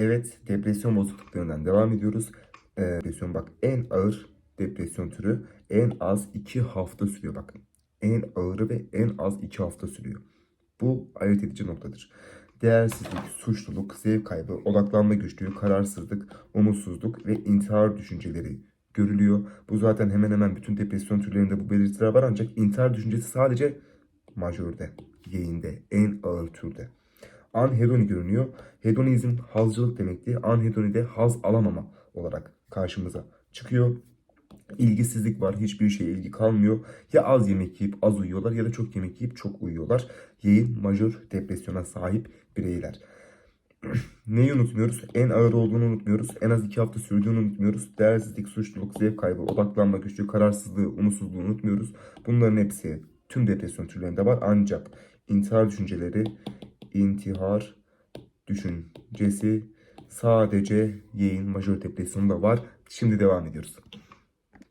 Evet, depresyon bozukluklarından devam ediyoruz. Ee, depresyon bak en ağır depresyon türü en az 2 hafta sürüyor bakın. En ağırı ve en az 2 hafta sürüyor. Bu ayırt edici noktadır. Değersizlik, suçluluk, zevk kaybı, odaklanma güçlüğü, kararsızlık, umutsuzluk ve intihar düşünceleri görülüyor. Bu zaten hemen hemen bütün depresyon türlerinde bu belirtiler var ancak intihar düşüncesi sadece majörde, yeğinde, en ağır türde. Anhedoni görünüyor. Hedonizm hazcılık demekti. Anhedoni de haz alamama olarak karşımıza çıkıyor. İlgisizlik var. Hiçbir şeye ilgi kalmıyor. Ya az yemek yiyip az uyuyorlar ya da çok yemek yiyip çok uyuyorlar. Yeğin majör depresyona sahip bireyler. Neyi unutmuyoruz? En ağır olduğunu unutmuyoruz. En az iki hafta sürdüğünü unutmuyoruz. Değersizlik, suçluluk, zevk kaybı, odaklanma güçlüğü, kararsızlığı, umutsuzluğu unutmuyoruz. Bunların hepsi tüm depresyon türlerinde var. Ancak intihar düşünceleri, intihar düşüncesi sadece yeğin majör depresyonunda var. Şimdi devam ediyoruz.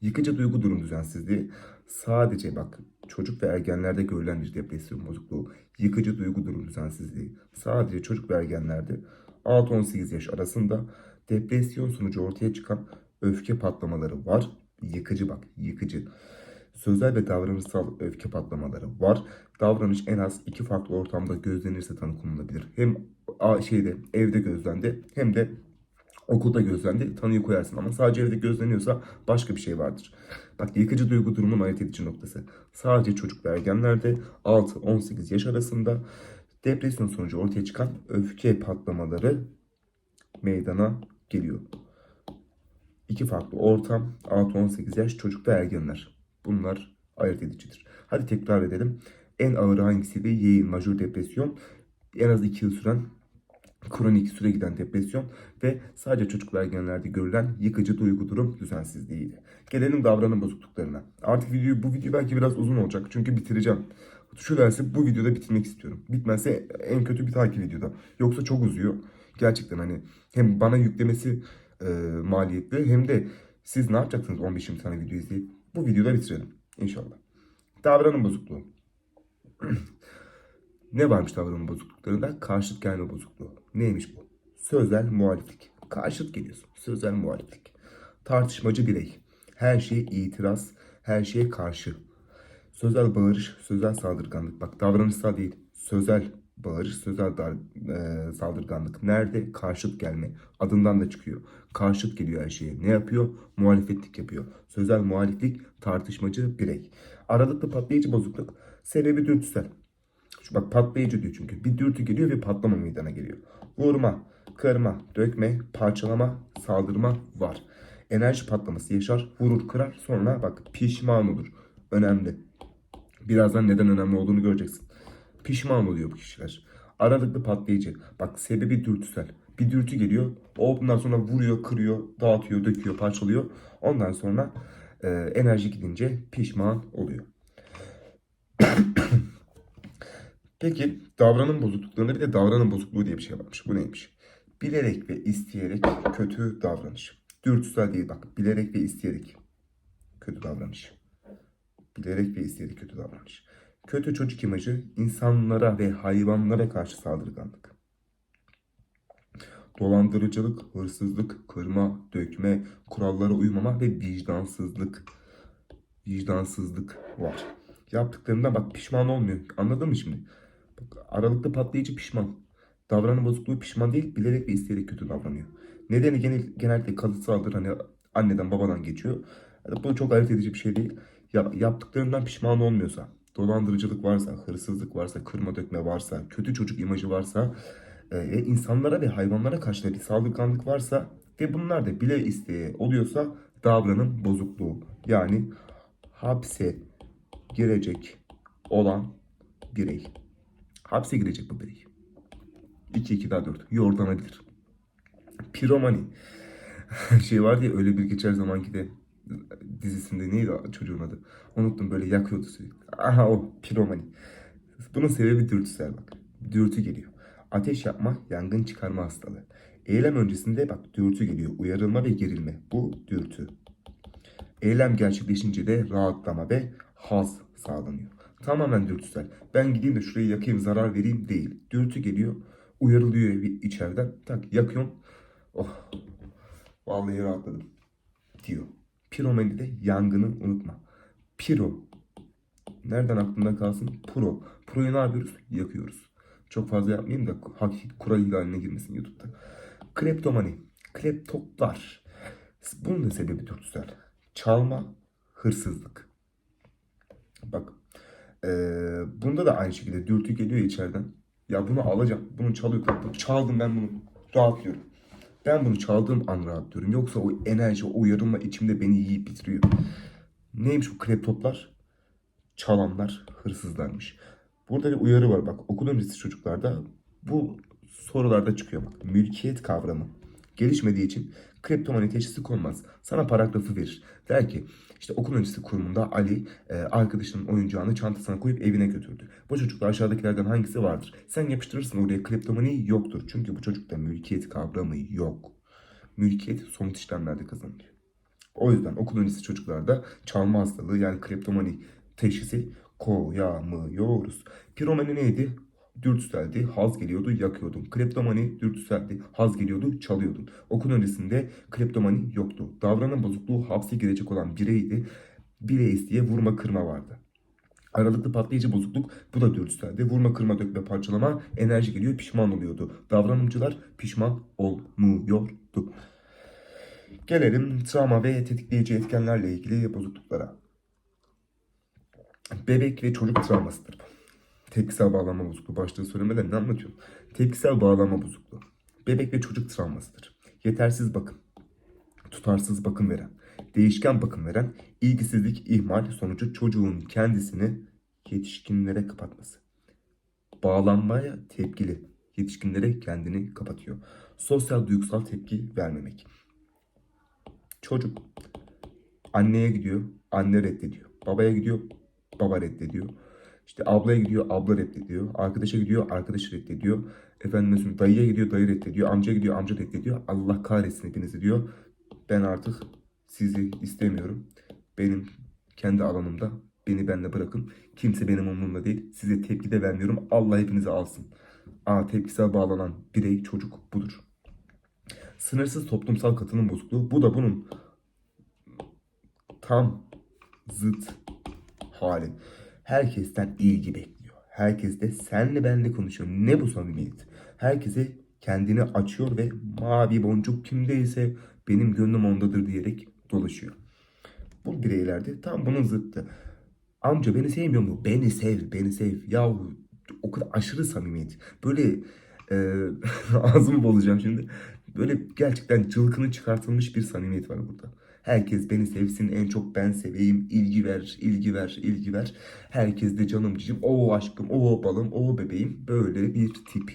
Yıkıcı duygu durum düzensizliği sadece bak çocuk ve ergenlerde görülen bir depresyon bozukluğu. Yıkıcı duygu durum düzensizliği sadece çocuk ve ergenlerde 6-18 yaş arasında depresyon sonucu ortaya çıkan öfke patlamaları var. Yıkıcı bak yıkıcı. Sözel ve davranışsal öfke patlamaları var. Davranış en az iki farklı ortamda gözlenirse tanı. Hem şeyde evde gözlendi hem de okulda gözlendi tanıyı koyarsın ama sadece evde gözleniyorsa başka bir şey vardır. Bak yıkıcı duygu durumun ayırt edici noktası. Sadece çocuk ve ergenlerde 6-18 yaş arasında depresyon sonucu ortaya çıkan öfke patlamaları meydana geliyor. İki farklı ortam 6-18 yaş çocuk ve ergenler. Bunlar ayırt edicidir. Hadi tekrar edelim. En ağır hangisiydi? Yeğin majör depresyon. En az 2 yıl süren kronik süre giden depresyon ve sadece çocuk ve ergenlerde görülen yıkıcı duygu durum düzensizliğiydi. Gelelim davranım bozukluklarına. Artık videoyu, bu video belki biraz uzun olacak çünkü bitireceğim. Şu dersi bu videoda bitirmek istiyorum. Bitmezse en kötü bir dahaki videoda. Yoksa çok uzuyor. Gerçekten hani hem bana yüklemesi e, maliyetli hem de siz ne yapacaksınız 15-20 tane video izleyip bu videoda bitirelim inşallah. Davranım bozukluğu. Ne varmış davranım bozukluklarında? Karşıt gelme bozukluğu. Neymiş bu? Sözel muhaliflik. Karşıt geliyorsun. Sözel muhaliflik. Tartışmacı birey. Her şeye itiraz, her şeye karşı. Sözel bağırış, sözel saldırganlık. Bak davranışsal değil. Sözel bağırış, sözel dar, e, saldırganlık. Nerede? Karşıt gelme. Adından da çıkıyor. Karşıt geliyor her şeye. Ne yapıyor? Muhalefetlik yapıyor. Sözel muhaliflik, tartışmacı birey. Aralıklı patlayıcı bozukluk. Sebebi dürtüsel. Şu bak patlayıcı diyor çünkü. Bir dürtü geliyor ve patlama meydana geliyor. Vurma, kırma, dökme, parçalama, saldırma var. Enerji patlaması yaşar, vurur, kırar. Sonra bak pişman olur. Önemli. Birazdan neden önemli olduğunu göreceksin. Pişman oluyor bu kişiler. Aralıklı patlayıcı. Bak sebebi dürtüsel. Bir dürtü geliyor. O bundan sonra vuruyor, kırıyor, dağıtıyor, döküyor, parçalıyor. Ondan sonra e, enerji gidince pişman oluyor. Peki davranım bozukluklarında bir de davranım bozukluğu diye bir şey varmış. Bu neymiş? Bilerek ve isteyerek kötü davranış. Dürtüsel değil bak. Bilerek ve isteyerek kötü davranış. Bilerek ve isteyerek kötü davranış. Kötü çocuk imajı insanlara ve hayvanlara karşı saldırganlık. Dolandırıcılık, hırsızlık, kırma, dökme, kurallara uymama ve vicdansızlık. Vicdansızlık var. Yaptıklarında bak pişman olmuyor. Anladın mı şimdi? Bak, aralıklı patlayıcı pişman. Davranım bozukluğu pişman değil, bilerek ve isteyerek kötü davranıyor. Nedeni genel, genellikle kalıtsaldır. Hani anneden babadan geçiyor. Bu çok ayırt edici bir şey değil. Ya, yaptıklarından pişman olmuyorsa, dolandırıcılık varsa, hırsızlık varsa, kırma dökme varsa, kötü çocuk imajı varsa, e, ve insanlara ve hayvanlara karşı bir saldırganlık varsa ve bunlar da bile isteye oluyorsa davranım bozukluğu. Yani hapse girecek olan birey. Hapse girecek bu birey. 2 2 daha 4. Yordanabilir. Piromani. şey vardı ya öyle bir geçer zamanki de dizisinde neydi çocuğun adı? Unuttum böyle yakıyordu sürekli. Aha o piromani. Bunun sebebi dürtüsel bak. Dürtü geliyor. Ateş yapma, yangın çıkarma hastalığı. Eylem öncesinde bak dürtü geliyor. Uyarılma ve gerilme. Bu dürtü. Eylem gerçekleşince de rahatlama ve haz sağlanıyor. Tamamen dürtüsel. Ben gideyim de şurayı yakayım, zarar vereyim değil. Dürtü geliyor. uyarılıyor bir içeriden. Tak yakıyorum. Oh. Vallahi rahatladım. Diyor. Piromani de yangını unutma. Piro. Nereden aklında kalsın? Pro. Pro'yu ne yapıyoruz? Yakıyoruz. Çok fazla yapmayayım da hak kural ihlaline girmesin YouTube'da. Kleptomani. Kleptoplar. Bunun da sebebi dürtüsel. Çalma, hırsızlık. Bak. eee, bunda da aynı şekilde dürtü geliyor içeriden. Ya bunu alacağım. Bunu çalıyor. Çaldım ben bunu. Rahatlıyorum. Ben bunu çaldığım an rahatlıyorum. Yoksa o enerji, o uyarılma içimde beni yiyip bitiriyor. Neymiş bu kleptoplar? Çalanlar hırsızlarmış. Burada bir uyarı var bak. Okul öncesi çocuklarda bu sorularda çıkıyor bak. Mülkiyet kavramı gelişmediği için kleptomani teşhisi konmaz. Sana paragrafı verir. Der ki işte okul öncesi kurumunda Ali e, arkadaşının oyuncağını çantasına koyup evine götürdü. Bu çocukta aşağıdakilerden hangisi vardır? Sen yapıştırırsın oraya kleptomani yoktur. Çünkü bu çocukta mülkiyet kavramı yok. Mülkiyet somut işlemlerde kazanılıyor. O yüzden okul öncesi çocuklarda çalma hastalığı yani kleptomani teşhisi koyamıyoruz. Piromani neydi? Dürtüseldi, haz geliyordu, yakıyordun. Kleptomani dürtüseldi, haz geliyordu, çalıyordun. Okul öncesinde kleptomani yoktu. Davranım bozukluğu hapse girecek olan bireydi. Bireyiz diye vurma kırma vardı. Aralıklı patlayıcı bozukluk bu da dürtüseldi. Vurma kırma dökme parçalama enerji geliyor pişman oluyordu. Davranımcılar pişman olmuyordu. Gelelim travma ve tetikleyici etkenlerle ilgili bozukluklara. Bebek ve çocuk travmasıdır bu. Tepkisel bağlanma bozukluğu başlığı söylemeden ne anlatıyorum? Tepkisel bağlanma bozukluğu. Bebek ve çocuk travmasıdır. Yetersiz bakım, tutarsız bakım veren, değişken bakım veren, ilgisizlik, ihmal sonucu çocuğun kendisini yetişkinlere kapatması. Bağlanmaya tepkili, yetişkinlere kendini kapatıyor. Sosyal duygusal tepki vermemek. Çocuk anneye gidiyor, anne reddediyor. Babaya gidiyor, baba reddediyor. İşte ablaya gidiyor, abla reddediyor. Arkadaşa gidiyor, arkadaş reddediyor. Efendim dayıya gidiyor, dayı reddediyor. Amcaya gidiyor, amca reddediyor. Allah kahretsin hepinizi diyor. Ben artık sizi istemiyorum. Benim kendi alanımda beni benle bırakın. Kimse benim umurumda değil. Size tepki de vermiyorum. Allah hepinizi alsın. Aa tepkisel bağlanan birey çocuk budur. Sınırsız toplumsal katılım bozukluğu. Bu da bunun tam zıt hali. Herkesten ilgi bekliyor. Herkes de senle benle konuşuyor. Ne bu samimiyet? Herkese kendini açıyor ve mavi boncuk kimdeyse benim gönlüm ondadır diyerek dolaşıyor. Bu bireylerde tam bunun zıttı. Amca beni sevmiyor mu? Beni sev, beni sev. Yahu o kadar aşırı samimiyet. Böyle e, ağzımı bozacağım şimdi. Böyle gerçekten cılkını çıkartılmış bir samimiyet var burada. Herkes beni sevsin, en çok ben seveyim, ilgi ver, ilgi ver, ilgi ver. Herkes de canım cicim, o aşkım, o balım, o bebeğim. Böyle bir tip.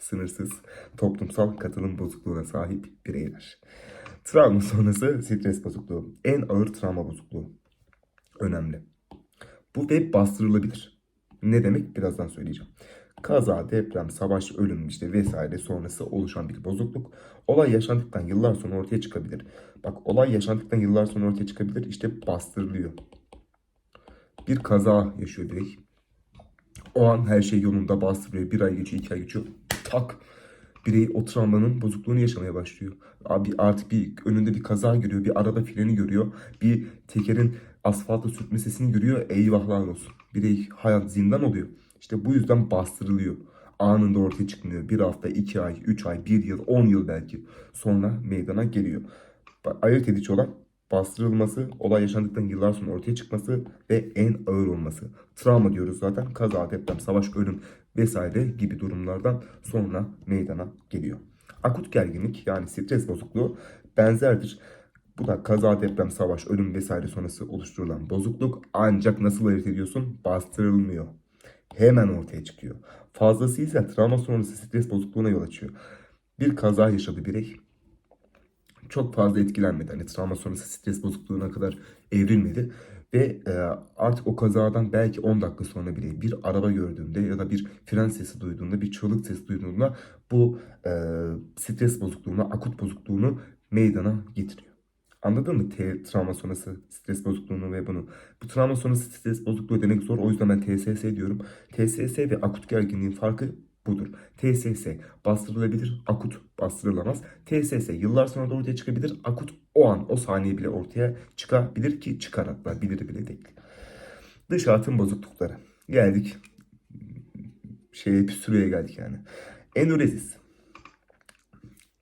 Sınırsız toplumsal katılım bozukluğuna sahip bireyler. Travma sonrası stres bozukluğu. En ağır travma bozukluğu. Önemli. Bu ve bastırılabilir. Ne demek? Birazdan söyleyeceğim. Kaza, deprem, savaş, ölüm işte vesaire sonrası oluşan bir bozukluk. Olay yaşandıktan yıllar sonra ortaya çıkabilir. Bak olay yaşandıktan yıllar sonra ortaya çıkabilir. İşte bastırılıyor. Bir kaza yaşıyor birey. O an her şey yolunda bastırılıyor. Bir ay geçiyor, iki ay geçiyor. Tak! Birey o travmanın bozukluğunu yaşamaya başlıyor. Abi artık bir önünde bir kaza görüyor. Bir araba freni görüyor. Bir tekerin asfalta sürtme sesini görüyor. Eyvahlar olsun. Birey hayat zindan oluyor. İşte bu yüzden bastırılıyor. Anında ortaya çıkmıyor. Bir hafta, iki ay, üç ay, bir yıl, on yıl belki sonra meydana geliyor. Ayırt edici olan bastırılması, olay yaşandıktan yıllar sonra ortaya çıkması ve en ağır olması. Travma diyoruz zaten. Kaza, deprem, savaş, ölüm vesaire gibi durumlardan sonra meydana geliyor. Akut gerginlik yani stres bozukluğu benzerdir. Bu da kaza, deprem, savaş, ölüm vesaire sonrası oluşturulan bozukluk. Ancak nasıl ayırt ediyorsun? Bastırılmıyor. Hemen ortaya çıkıyor. Fazlası ise travma sonrası stres bozukluğuna yol açıyor. Bir kaza yaşadı birey. Çok fazla etkilenmedi. Hani travma sonrası stres bozukluğuna kadar evrilmedi. Ve e, artık o kazadan belki 10 dakika sonra bile bir araba gördüğünde ya da bir fren sesi duyduğunda, bir çığlık sesi duyduğunda bu e, stres bozukluğunu, akut bozukluğunu meydana getiriyor. Anladın mı? T travma sonrası stres bozukluğunu ve bunu. Bu travma sonrası stres bozukluğu demek zor. O yüzden ben TSS diyorum. TSS ve akut gerginliğin farkı budur. TSS bastırılabilir, akut bastırılamaz. TSS yıllar sonra da ortaya çıkabilir, akut o an, o saniye bile ortaya çıkabilir ki çıkar hatta bilir bile değil. Dış atım bozuklukları. Geldik. Şeye püsürüye geldik yani. Enurezis.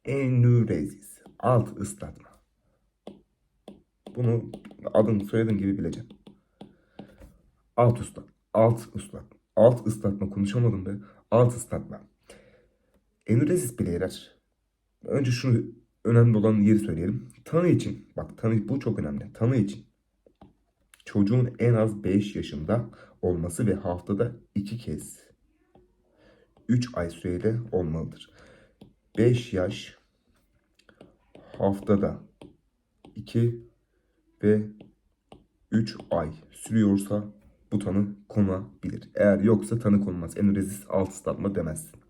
Enurezis. Alt ıslatma. Bunu adın soyadın gibi bileceğim. Alt ıslat. Alt ıslat. Alt ıslatma konuşamadım be. Alt ıslatma. Enurezis bileyler. Önce şunu önemli olan yeri söyleyelim. Tanı için. Bak tanı bu çok önemli. Tanı için. Çocuğun en az 5 yaşında olması ve haftada 2 kez 3 ay süreyle olmalıdır. 5 yaş haftada 2 ve 3 ay sürüyorsa bu tanı konulabilir. Eğer yoksa tanı konulmaz. Enurezis alt ıslatma demezsin.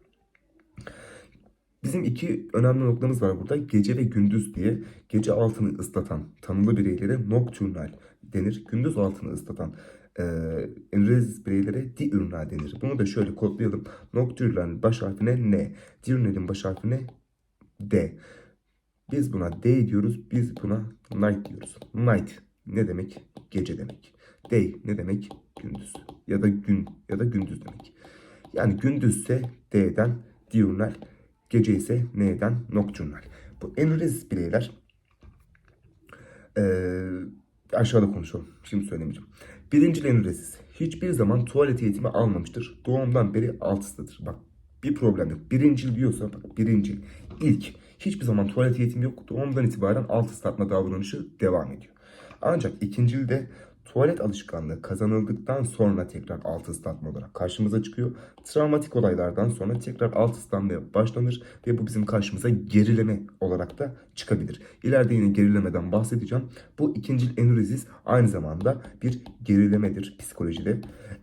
Bizim iki önemli noktamız var burada. Gece ve gündüz diye. Gece altını ıslatan tanılı bireylere nocturnal denir. Gündüz altını ıslatan e, enurezis bireylere diurnal denir. Bunu da şöyle kodlayalım. Nocturnal baş harfine N. Diurnal'in baş harfine D. Biz buna day diyoruz. Biz buna night diyoruz. Night ne demek? Gece demek. Day ne demek? Gündüz. Ya da gün ya da gündüz demek. Yani gündüzse D'den diurnal, gece ise N'den nocturnal. Bu enurezis bireyler eee, aşağıda konuşalım. Şimdi söylemeyeceğim. Birinci enurezis. Hiçbir zaman tuvalet eğitimi almamıştır. Doğumdan beri altısıdır. Bak bir problem yok. Birincil diyorsa bak birincil ilk hiçbir zaman tuvalet eğitimi yok. Doğumdan itibaren alt ıslatma davranışı devam ediyor. Ancak ikincilde tuvalet alışkanlığı kazanıldıktan sonra tekrar alt ıslatma olarak karşımıza çıkıyor. Travmatik olaylardan sonra tekrar alt ıslatmaya başlanır ve bu bizim karşımıza gerileme olarak da çıkabilir. İleride yine gerilemeden bahsedeceğim. Bu ikincil enurezis aynı zamanda bir gerilemedir psikolojide.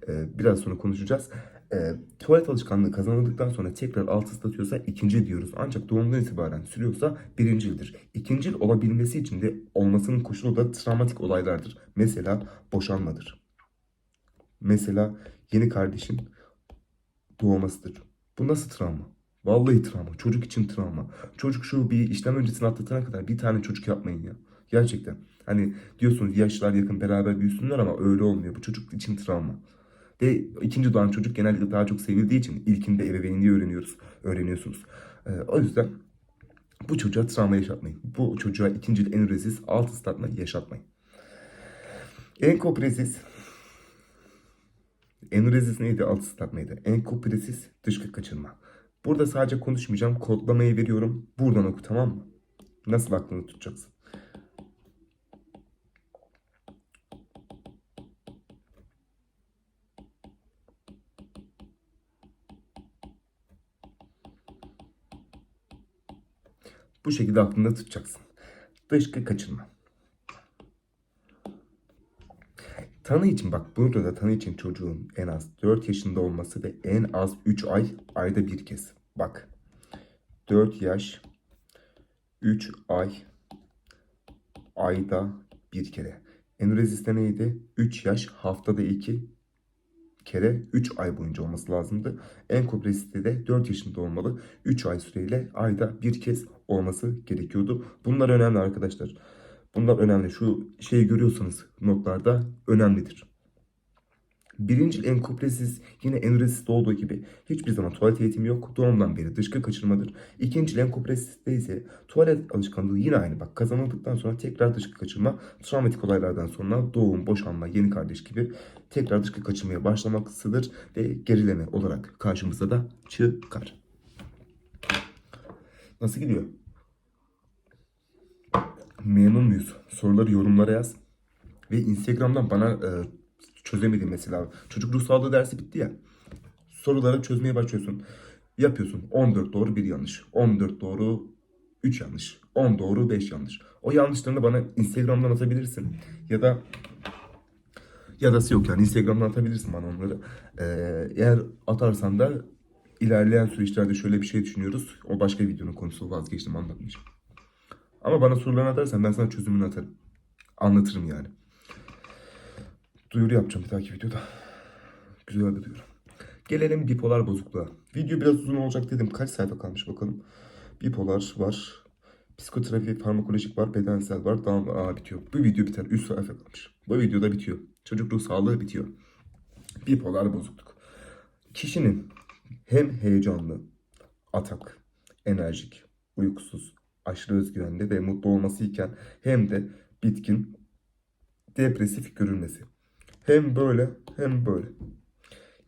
Ee, biraz sonra konuşacağız. Ee, tuvalet alışkanlığı kazanıldıktan sonra tekrar alt ıslatıyorsa ikinci diyoruz. Ancak doğumdan itibaren sürüyorsa birincildir. İkincil olabilmesi için de olmasının koşulu da travmatik olaylardır. Mesela boşanmadır. Mesela yeni kardeşin doğmasıdır. Bu nasıl travma? Vallahi travma. Çocuk için travma. Çocuk şu bir işlem öncesini atlatana kadar bir tane çocuk yapmayın ya. Gerçekten. Hani diyorsunuz yaşlar yakın beraber büyüsünler ama öyle olmuyor. Bu çocuk için travma. Ve ikinci doğan çocuk genellikle daha çok sevildiği için ilkinde ebeveynliği öğreniyoruz, öğreniyorsunuz. Ee, o yüzden bu çocuğa travma yaşatmayın. Bu çocuğa ikinci enurezis, alt ıslatma yaşatmayın. Enkoprezis. Enurezis neydi? Alt ıslatmaydı. Enkoprezis dışkı kaçırma. Burada sadece konuşmayacağım. Kodlamayı veriyorum. Buradan oku tamam mı? Nasıl aklını tutacaksın? Bu şekilde aklında tutacaksın. Dışkı kaçırma. Tanı için bak burada da tanı için çocuğun en az 4 yaşında olması ve en az 3 ay ayda bir kez. Bak 4 yaş 3 ay ayda bir kere. Enureziste neydi? 3 yaş haftada 2 kere 3 ay boyunca olması lazımdı. Enkopreziste de 4 yaşında olmalı. 3 ay süreyle ayda bir kez olması gerekiyordu. Bunlar önemli arkadaşlar. Bunlar önemli. Şu şeyi görüyorsanız notlarda önemlidir. Birinci enkoprezis yine enureziste olduğu gibi hiçbir zaman tuvalet eğitimi yok. Doğumdan beri dışkı kaçırmadır. İkinci enkopreziste ise tuvalet alışkanlığı yine aynı. Bak kazanıldıktan sonra tekrar dışkı kaçırma. Travmatik olaylardan sonra doğum, boşanma, yeni kardeş gibi tekrar dışkı kaçırmaya başlamaksıdır. Ve gerileme olarak karşımıza da çıkar. Nasıl gidiyor? Memnun muyuz? Soruları yorumlara yaz. Ve Instagram'dan bana e, çözemedim mesela. Çocuk ruh sağlığı dersi bitti ya. Soruları çözmeye başlıyorsun. Yapıyorsun. 14 doğru 1 yanlış. 14 doğru 3 yanlış. 10 doğru 5 yanlış. O yanlışlarını bana Instagram'dan atabilirsin. Ya da ya da yok yani Instagram'dan atabilirsin bana onları. Ee, eğer atarsan da ilerleyen süreçlerde şöyle bir şey düşünüyoruz. O başka videonun konusu vazgeçtim anlatmayacağım. Ama bana sorularını atarsan ben sana çözümünü atarım. Anlatırım yani. Duyuru yapacağım bir dahaki videoda. Güzel bir duyuru. Gelelim bipolar bozukluğa. Video biraz uzun olacak dedim. Kaç sayfa kalmış bakalım. Bipolar var. Psikoterapi, farmakolojik var, bedensel var, down var. Aa bitiyor. Bu video biter. 3 sayfa kalmış. Bu videoda bitiyor. Çocuk ruh sağlığı bitiyor. Bipolar bozukluk. Kişinin hem heyecanlı, atak, enerjik, uykusuz, aşırı özgüvenli ve mutlu olması iken hem de bitkin, depresif görünmesi. Hem böyle hem böyle.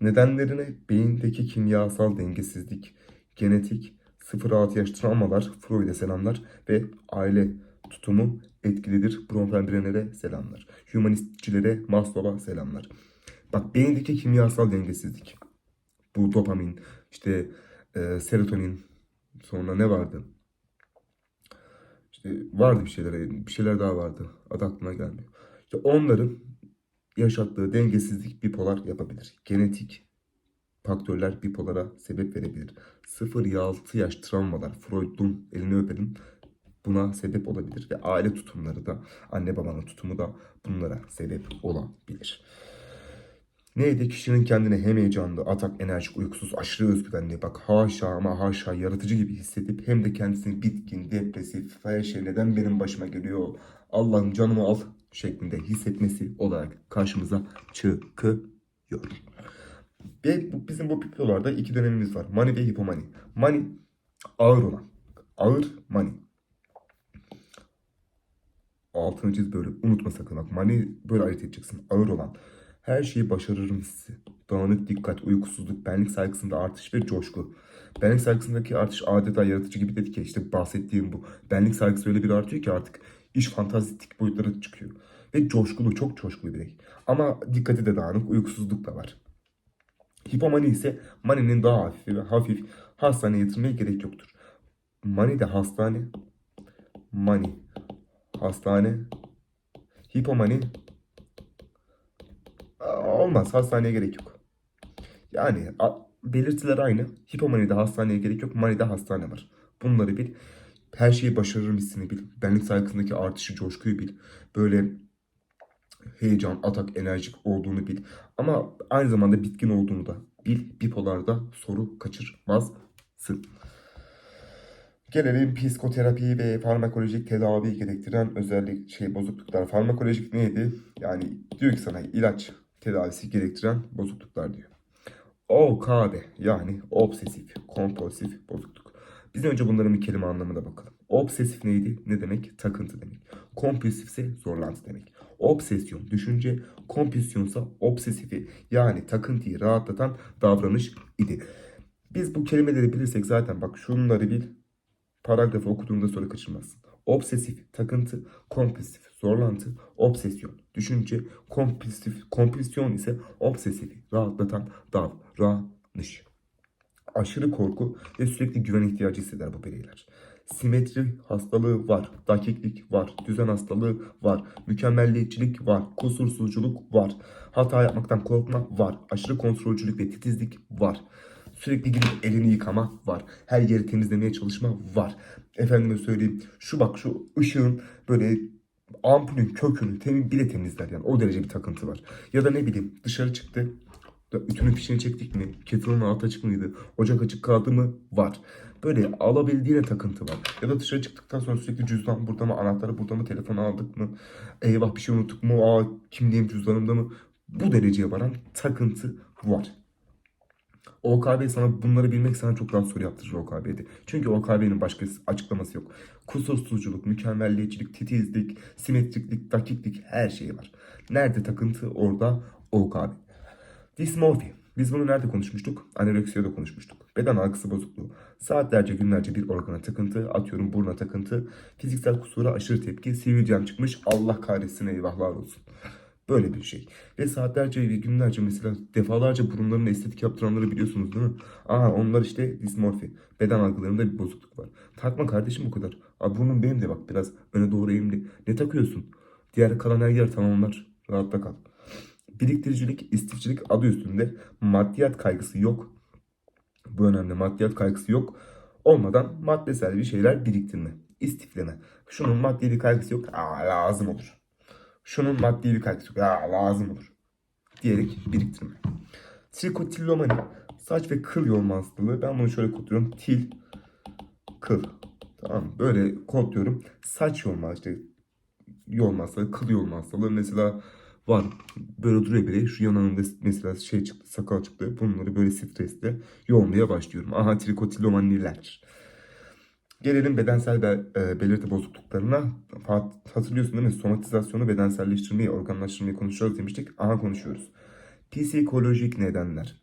Nedenlerine beyindeki kimyasal dengesizlik, genetik, 0-6 yaş travmalar, Freud'e selamlar ve aile tutumu etkilidir. Bronfenbrenner'e selamlar. Humanistçilere, Maslow'a selamlar. Bak beyindeki kimyasal dengesizlik. Bu dopamin, işte e, serotonin, sonra ne vardı? İşte vardı bir şeyler, bir şeyler daha vardı. Adı aklıma gelmiyor. İşte onların yaşattığı dengesizlik bipolar yapabilir. Genetik faktörler bipolara sebep verebilir. 0-6 yaş travmalar, Freud'un elini öpelim buna sebep olabilir. Ve aile tutumları da, anne babanın tutumu da bunlara sebep olabilir. Neydi? Kişinin kendine hem heyecanlı, atak, enerjik, uykusuz, aşırı özgüvenli, bak haşa ama haşa yaratıcı gibi hissedip hem de kendisini bitkin, depresif, her şey neden benim başıma geliyor, Allah'ım canımı al şeklinde hissetmesi olarak karşımıza çıkıyor. Ve bizim bu bipolarda iki dönemimiz var. Mani ve hipomani. Mani ağır olan. Ağır mani. Altını çiz böyle unutma sakın bak. Mani böyle ayırt edeceksin. Ağır olan. Her şeyi başarırım hissi. Dağınık dikkat, uykusuzluk, benlik saygısında artış ve coşku. Benlik saygısındaki artış adeta yaratıcı gibi dedik ya işte bahsettiğim bu. Benlik saygısı öyle bir artıyor ki artık iş fantastik boyutlara çıkıyor. Ve coşkulu, çok coşkulu bir. Ama dikkati de dağınık, uykusuzluk da var. Hipomani ise maninin daha hafif ve hafif hastaneye yatırmaya gerek yoktur. Mani de hastane, mani, hastane, hipomani olmaz hastaneye gerek yok. Yani belirtiler aynı. Hipomani'de hastaneye gerek yok. Mani'de hastane var. Bunları bil. Her şeyi başarırım hissini bil. Benlik saygısındaki artışı, coşkuyu bil. Böyle heyecan, atak, enerjik olduğunu bil. Ama aynı zamanda bitkin olduğunu da bil. Bipolarda soru kaçırmazsın. Gelelim psikoterapi ve farmakolojik tedavi gerektiren özellik şey bozukluklar. Farmakolojik neydi? Yani diyor ki sana ilaç tedavisi gerektiren bozukluklar diyor. OKB yani obsesif kompulsif bozukluk. Biz önce bunların bir kelime anlamına bakalım. Obsesif neydi? Ne demek? Takıntı demek. Kompulsif ise zorlantı demek. Obsesyon düşünce, kompulsiyonsa obsesifi yani takıntıyı rahatlatan davranış idi. Biz bu kelimeleri bilirsek zaten bak şunları bil. Paragrafı okuduğunda soru kaçırmazsın. Obsesif, takıntı, kompulsif, zorlantı, obsesyon, düşünce, kompulsif, kompulsyon ise obsesifi, rahatlatan davranış. Aşırı korku ve sürekli güven ihtiyacı hisseder bu bireyler. Simetri hastalığı var, dakiklik var, düzen hastalığı var, mükemmelliyetçilik var, kusursuzculuk var, hata yapmaktan korkma var, aşırı kontrolcülük ve titizlik var. Sürekli gidip elini yıkama var. Her yeri temizlemeye çalışma var. Efendime söyleyeyim şu bak şu ışığın böyle ampulün kökünü temiz bile temizler yani. O derece bir takıntı var. Ya da ne bileyim dışarı çıktı. Ütünün fişini çektik mi? Kettle'ın altı açık mıydı? Ocak açık kaldı mı? Var. Böyle alabildiğine takıntı var. Ya da dışarı çıktıktan sonra sürekli cüzdan burada mı? Anahtarı burada mı? Telefonu aldık mı? Eyvah bir şey unuttuk mu? Aa kimliğim cüzdanımda mı? Bu dereceye varan takıntı var. OKB sana bunları bilmek sana çok daha soru yaptırır OKB'de. Çünkü OKB'nin başka açıklaması yok. Kusursuzculuk, mükemmelliyetçilik, titizlik, simetriklik, dakiklik her şey var. Nerede takıntı orada OKB. Dysmorphy. Biz bunu nerede konuşmuştuk? Anoreksiyada konuşmuştuk. Beden algısı bozukluğu. Saatlerce günlerce bir organa takıntı, atıyorum buruna takıntı, fiziksel kusura aşırı tepki, sivilcem çıkmış, Allah kahretsin eyvahlar olsun. Böyle bir şey. Ve saatlerce ve günlerce mesela defalarca burunlarını estetik yaptıranları biliyorsunuz değil mi? Aa onlar işte dismorfi. Beden algılarında bir bozukluk var. Takma kardeşim bu kadar. Abi burnum benim de bak biraz öne doğru eğimli. Ne takıyorsun? Diğer kalan her yer tamamlar. Rahatta kal. Biriktiricilik, istifçilik adı üstünde maddiyat kaygısı yok. Bu önemli. Maddiyat kaygısı yok. Olmadan maddesel bir şeyler biriktirme. istifleme. Şunun maddi bir kaygısı yok. Aa lazım olur şunun maddi bir kaygısı yok. Ya lazım olur. Diyerek biriktirme. Trikotillomani. Saç ve kıl yolma hastalığı. Ben bunu şöyle kodluyorum. Til, kıl. Tamam? Böyle kodluyorum. Saç yolma işte yolma hastalığı, kıl yolma hastalığı. Mesela var. Böyle duruyor biri. Şu yanağında mesela şey çıktı, sakal çıktı. Bunları böyle stresle yolmaya başlıyorum. Aha trikotilomaniler. Gelelim bedensel be- e, belirti bozukluklarına. Hatırlıyorsun değil mi? Somatizasyonu bedenselleştirmeyi, organlaştırmayı konuşacağız demiştik. Aha konuşuyoruz. Psikolojik nedenler.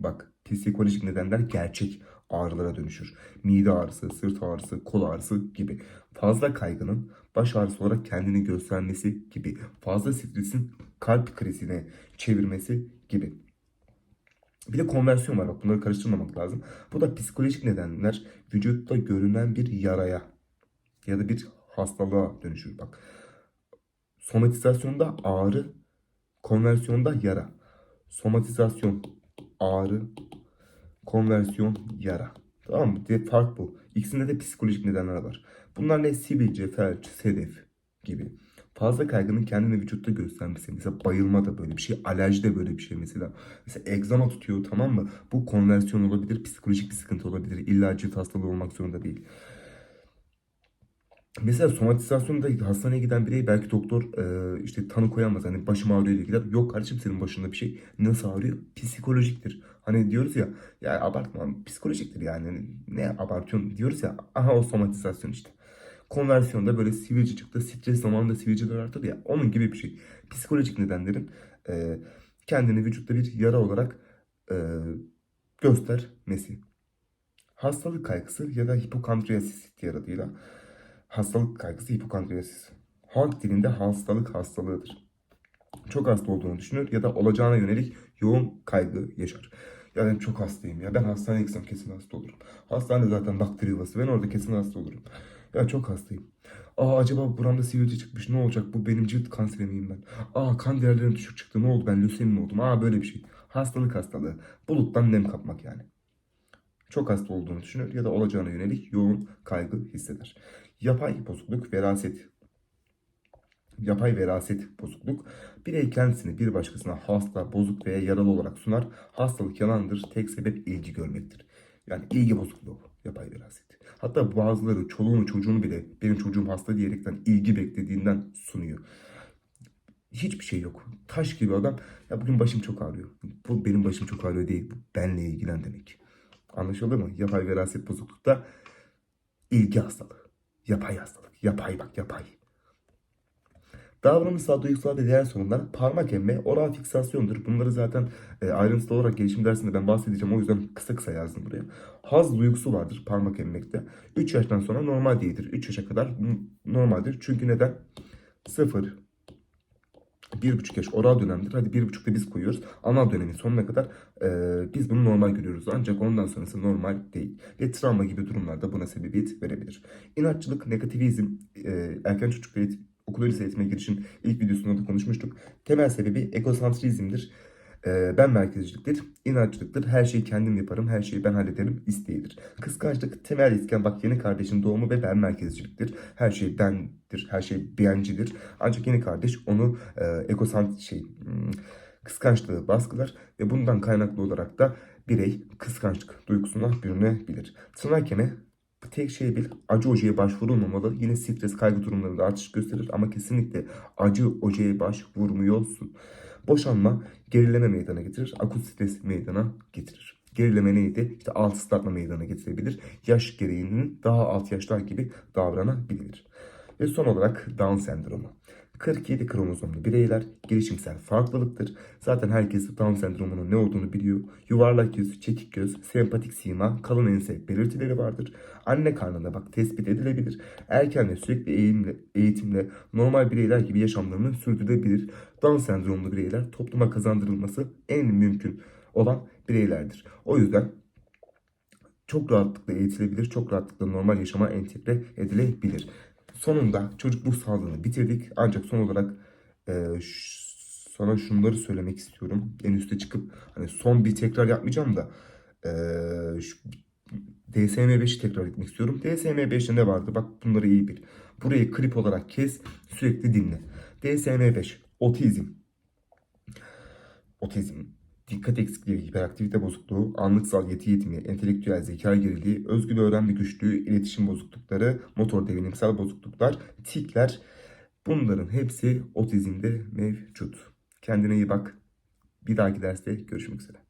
Bak, psikolojik nedenler gerçek ağrılara dönüşür. Mide ağrısı, sırt ağrısı, kol ağrısı gibi. Fazla kaygının baş ağrısı olarak kendini göstermesi gibi. Fazla stresin kalp krizine çevirmesi gibi. Bir de konversiyon var. Bak bunları karıştırmamak lazım. Bu da psikolojik nedenler vücutta görünen bir yaraya ya da bir hastalığa dönüşür. Bak somatizasyonda ağrı, konversiyonda yara. Somatizasyon ağrı, konversiyon yara. Tamam mı? Bir fark bu. İkisinde de psikolojik nedenler var. Bunlar ne? Sivilce, felç, sedef gibi. Fazla kaygının kendini vücutta göstermesi. Mesela bayılma da böyle bir şey. Alerji de böyle bir şey mesela. Mesela egzama tutuyor tamam mı? Bu konversiyon olabilir. Psikolojik bir sıkıntı olabilir. İlla cilt hastalığı olmak zorunda değil. Mesela somatizasyonda hastaneye giden birey belki doktor e, işte tanı koyamaz. Hani başım ağrıyor diye gider. Yok kardeşim senin başında bir şey. Nasıl ağrıyor? Psikolojiktir. Hani diyoruz ya ya abartma psikolojiktir yani. Ne abartıyorsun diyoruz ya. Aha o somatizasyon işte. Konversiyonda böyle sivilce çıktı. Stres zamanında sivilceler artar ya. Onun gibi bir şey. Psikolojik nedenlerin e, kendini vücutta bir yara olarak e, göstermesi. Hastalık kaygısı ya da hipokondriyasis diğer adıyla. Hastalık kaygısı hipokondriyasis. Halk dilinde hastalık hastalığıdır. Çok hasta olduğunu düşünür ya da olacağına yönelik yoğun kaygı yaşar. Ya ben çok hastayım ya ben hastaneye gitsem kesin hasta olurum. Hastane zaten bakteri yuvası ben orada kesin hasta olurum. Ya çok hastayım. Aa acaba buramda sivilce çıkmış ne olacak bu benim cilt kanseri miyim ben? Aa kan değerlerim düşük çıktı ne oldu ben lösemi mi oldum? Aa böyle bir şey. Hastalık hastalığı. Buluttan nem kapmak yani çok hasta olduğunu düşünür ya da olacağına yönelik yoğun kaygı hisseder. Yapay bozukluk, veraset. Yapay veraset bozukluk. Birey kendisini bir başkasına hasta, bozuk veya yaralı olarak sunar. Hastalık yalandır. Tek sebep ilgi görmektir. Yani ilgi bozukluğu yapay veraset. Hatta bazıları çoluğunu çocuğunu bile benim çocuğum hasta diyerekten ilgi beklediğinden sunuyor. Hiçbir şey yok. Taş gibi adam. Ya bugün başım çok ağrıyor. Bu benim başım çok ağrıyor değil. Bu benle ilgilen demek. Anlaşıldı mı? Yapay veraset bozuklukta ilgi hastalığı. Yapay hastalık. Yapay bak yapay. Davranışsal, duygusal ve diğer sorunlar parmak emme, oral fiksasyondur. Bunları zaten e, ayrıntılı olarak gelişim dersinde ben bahsedeceğim. O yüzden kısa kısa yazdım buraya. Haz duygusu vardır parmak emmekte. 3 yaştan sonra normal değildir. 3 yaşa kadar normaldir. Çünkü neden? 0, bir buçuk yaş oral dönemdir. Hadi bir buçukta biz koyuyoruz. Anal dönemin sonuna kadar e, biz bunu normal görüyoruz. Ancak ondan sonrası normal değil. Ve travma gibi durumlarda buna sebebiyet verebilir. İnatçılık, negativizm, e, erken çocuk eğitim, okul öncesi eğitime girişin ilk videosunda da konuşmuştuk. Temel sebebi egosantrizmdir. E, ben merkezciliktir, inatçılıktır. Her şeyi kendim yaparım, her şeyi ben hallederim isteğidir. Kıskançlık temel iskan bak yeni kardeşin doğumu ve ben merkezciliktir. Her şey bendir, her şey beğencidir. Ancak yeni kardeş onu e, egosant şey hmm, kıskançlığı baskılar ve bundan kaynaklı olarak da birey kıskançlık duygusuna bürünebilir. Tırnak yeme tek şey bil acı ojeye başvurulmamalı. Yine stres kaygı durumlarında artış gösterir ama kesinlikle acı ojeye başvurmuyorsun. Boşanma gerileme meydana getirir. Akut stres meydana getirir. Gerileme neydi? İşte alt ıslatma meydana getirebilir. Yaş gereğinin daha alt yaşlar gibi davranabilir. Ve son olarak Down sendromu. 47 kromozomlu bireyler gelişimsel farklılıktır. Zaten herkes Down sendromunun ne olduğunu biliyor. Yuvarlak yüz, çekik göz, sempatik sima, kalın ense belirtileri vardır. Anne karnında bak tespit edilebilir. Erken ve sürekli eğitimle, eğitimle normal bireyler gibi yaşamlarını sürdürebilir. Down sendromlu bireyler topluma kazandırılması en mümkün olan bireylerdir. O yüzden çok rahatlıkla eğitilebilir, çok rahatlıkla normal yaşama entegre edilebilir. Sonunda çocukluk sağlığını bitirdik. Ancak son olarak e, sana şunları söylemek istiyorum. En üste çıkıp hani son bir tekrar yapmayacağım da e, şu, DSM-5'i tekrar etmek istiyorum. DSM-5'te ne vardı? Bak bunları iyi bil. Burayı klip olarak kes, sürekli dinle. DSM-5, otizm. Otizm. dikkat eksikliği, hiperaktivite bozukluğu, anlıksal yeti yetimi, entelektüel zeka geriliği, özgül öğrenme güçlüğü, iletişim bozuklukları, motor devinimsel bozukluklar, tikler bunların hepsi otizmde mevcut. Kendine iyi bak. Bir dahaki derste görüşmek üzere.